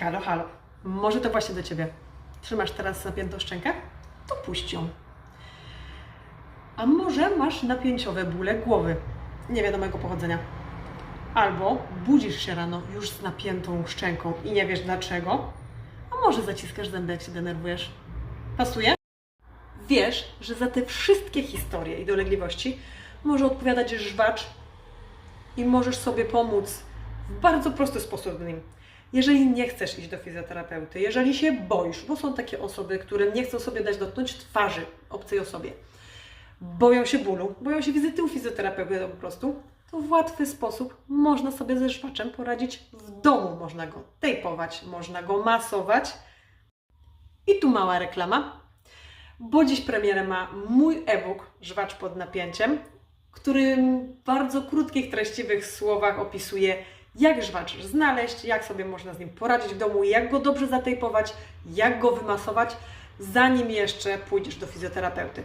Halo, halo. Może to właśnie do Ciebie. Trzymasz teraz napiętą szczękę? To puść ją. A może masz napięciowe bóle głowy niewiadomego pochodzenia? Albo budzisz się rano już z napiętą szczęką i nie wiesz dlaczego? A może zaciskasz zęby, jak się denerwujesz? Pasuje? Wiesz, że za te wszystkie historie i dolegliwości może odpowiadać żwacz i możesz sobie pomóc w bardzo prosty sposób nim. Jeżeli nie chcesz iść do fizjoterapeuty, jeżeli się boisz, bo są takie osoby, które nie chcą sobie dać dotknąć twarzy obcej osobie, boją się bólu, boją się wizyty u fizjoterapeuty po prostu, to w łatwy sposób można sobie ze żwaczem poradzić w domu. Można go tejpować, można go masować. I tu mała reklama, bo dziś premierę ma mój e-book Żwacz pod napięciem, który w bardzo krótkich, treściwych słowach opisuje, jak żwacz znaleźć, jak sobie można z nim poradzić w domu, jak go dobrze zatejpować, jak go wymasować, zanim jeszcze pójdziesz do fizjoterapeuty.